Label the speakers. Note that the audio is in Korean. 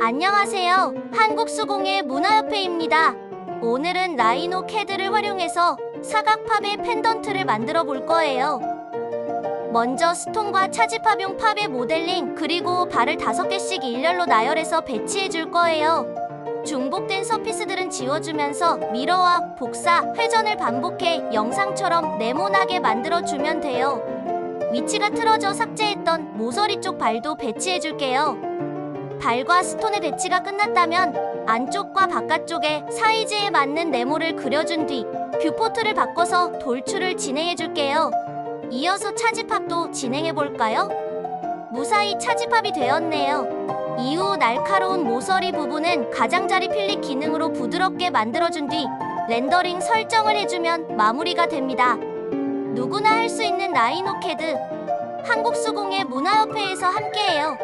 Speaker 1: 안녕하세요. 한국수공예 문화협회입니다. 오늘은 라이노 캐드를 활용해서 사각팝의 펜던트를 만들어 볼 거예요. 먼저 스톤과 차지팝용 팝의 모델링 그리고 발을 다섯 개씩 일렬로 나열해서 배치해 줄 거예요. 중복된 서피스들은 지워주면서 미러와 복사, 회전을 반복해 영상처럼 네모나게 만들어 주면 돼요. 위치가 틀어져 삭제했던 모서리 쪽 발도 배치해 줄게요. 발과 스톤의 배치가 끝났다면 안쪽과 바깥쪽에 사이즈에 맞는 네모를 그려준 뒤 뷰포트를 바꿔서 돌출을 진행해 줄게요. 이어서 차지팝도 진행해 볼까요? 무사히 차지팝이 되었네요. 이후 날카로운 모서리 부분은 가장자리 필립 기능으로 부드럽게 만들어준 뒤 렌더링 설정을 해주면 마무리가 됩니다. 누구나 할 수 있는 라이노 캐드 한국수공예 문화협회에서 함께해요.